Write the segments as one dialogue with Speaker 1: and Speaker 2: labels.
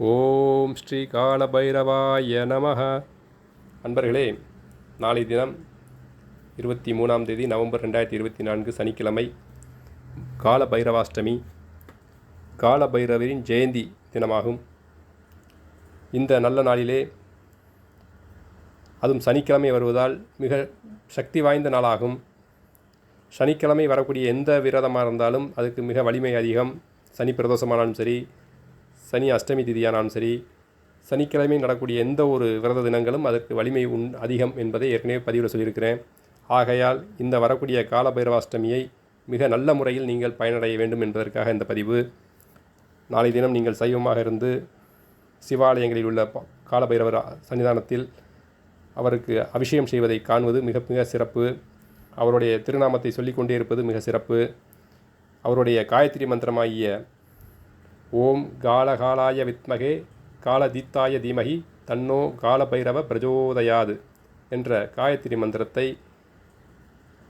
Speaker 1: ஓம் ஸ்ரீ காலபைரவாய நமஹ. அன்பர்களே நாளை தினம் இருபத்தி மூணாம் தேதி நவம்பர் ரெண்டாயிரத்தி இருபத்தி நான்கு சனிக்கிழமை காலபைரவாஷ்டமி காலபைரவரின் ஜெயந்தி தினமாகும். இந்த நல்ல நாளிலே அதுவும் சனிக்கிழமை வருவதால் மிக சக்தி வாய்ந்த நாளாகும். சனிக்கிழமை வரக்கூடிய எந்த விரதமாக இருந்தாலும் அதுக்கு மிக வலிமை அதிகம். சனி பிரதோஷமானாலும் சரி சனி அஷ்டமி திதியானாலும் சரி சனிக்கிழமை நடக்கூடிய எந்த ஒரு விரத தினங்களும் அதற்கு வலிமை உண் அதிகம் என்பதை ஏற்கனவே பதிவில் சொல்லியிருக்கிறேன். ஆகையால் இந்த வரக்கூடிய காலபைரவாஷ்டமியை மிக நல்ல முறையில் நீங்கள் பயனடைய வேண்டும் என்பதற்காக இந்த பதிவு. நாளை தினம் நீங்கள் சைவமாக இருந்து சிவாலயங்களில் உள்ள ப- காலபைரவர் சன்னிதானத்தில் அவருக்கு அபிஷேகம் செய்வதை காண்பது மிக மிக சிறப்பு. அவருடைய திருநாமத்தை சொல்லிக்கொண்டே இருப்பது மிக சிறப்பு. அவருடைய காயத்ரி மந்திரமாகிய ஓம் காலகாலாய வித்மகே காலதீத்தாய தீமகி தன்னோ காலபைரவ பிரஜோதயாது என்ற காயத்ரி மந்திரத்தை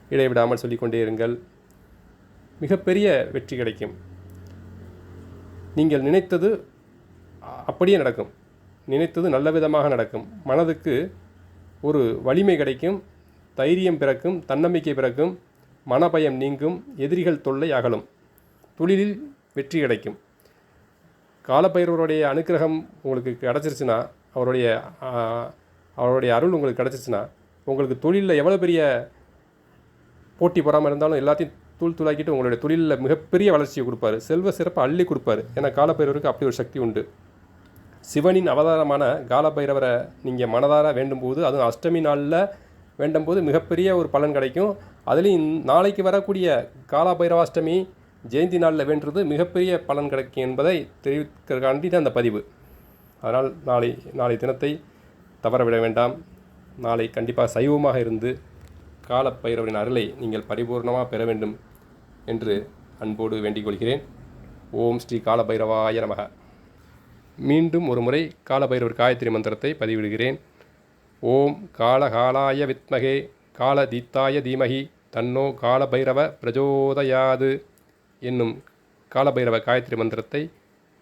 Speaker 1: இடைவிடாமல் சொல்லிக்கொண்டே இருங்கள். மிகப்பெரிய வெற்றி கிடைக்கும். நீங்கள் நினைத்தது அப்படியே நடக்கும். நினைத்தது நல்ல விதமாக நடக்கும். மனதுக்கு ஒரு வலிமை கிடைக்கும். தைரியம் பிறக்கும். தன்னம்பிக்கை பிறக்கும். மனபயம் நீங்கும். எதிரிகள் தொல்லை அகலும். தொழிலில் வெற்றி கிடைக்கும். காலப்பயிர்வருடைய அனுக்கிரகம் உங்களுக்கு கிடச்சிருச்சுன்னா அவருடைய அவருடைய அருள் உங்களுக்கு கிடச்சிருச்சுன்னா உங்களுக்கு தொழிலில் எவ்வளோ பெரிய போட்டி போகாமல் இருந்தாலும் எல்லாத்தையும் தூள் தூளாக்கிட்டு உங்களுடைய தொழிலில் மிகப்பெரிய வளர்ச்சியை கொடுப்பாரு. செல்வ சிறப்பை அள்ளி கொடுப்பாரு. ஏன்னா காலபைரவருக்கு அப்படி ஒரு சக்தி உண்டு. சிவனின் அவதாரமான காலபைரவரை நீங்கள் மனதார வேண்டும் போது அதுவும் அஷ்டமி நாளில் வேண்டும் போது மிகப்பெரிய ஒரு பலன் கிடைக்கும். அதுலேயும் நாளைக்கு வரக்கூடிய காலபைரவாஷ்டமி ஜெயந்தி நாளில் வேண்டுறது மிகப்பெரிய பலன் கிடைக்கும் என்பதை தெரிவிக்கிறதுக்காண்டி தான் அந்த பதிவு. அதனால் நாளை நாளை தினத்தை தவறவிட வேண்டாம். நாளை கண்டிப்பாக சைவமாக இருந்து காலப்பயிரவரின் அருளை நீங்கள் பரிபூர்ணமாக பெற வேண்டும் என்று அன்போடு வேண்டிக் கொள்கிறேன். ஓம் ஸ்ரீ காலபைரவாய நமக. மீண்டும் ஒரு முறை காலபைரவர் காயத்ரி மந்திரத்தை பதிவிடுகிறேன். ஓம் காலகாலாய வித்மகே காலதீத்தாய தீமகி தன்னோ காலபைரவ பிரஜோதயாது. என்னும் காலபைரவ காயத்ரி மந்திரத்தை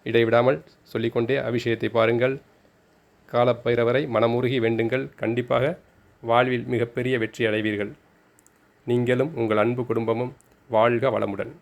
Speaker 1: இடைவிடாமல் சொல்லிக்கொண்டே அபிஷேகத்தை பாருங்கள். காலபைரவரை மனமுருகி வேண்டுங்கள். கண்டிப்பாக வாழ்வில் மிகப்பெரிய வெற்றி அடைவீர்கள். நீங்களும் உங்கள் அன்பு குடும்பமும் வாழ்க வளமுடன்.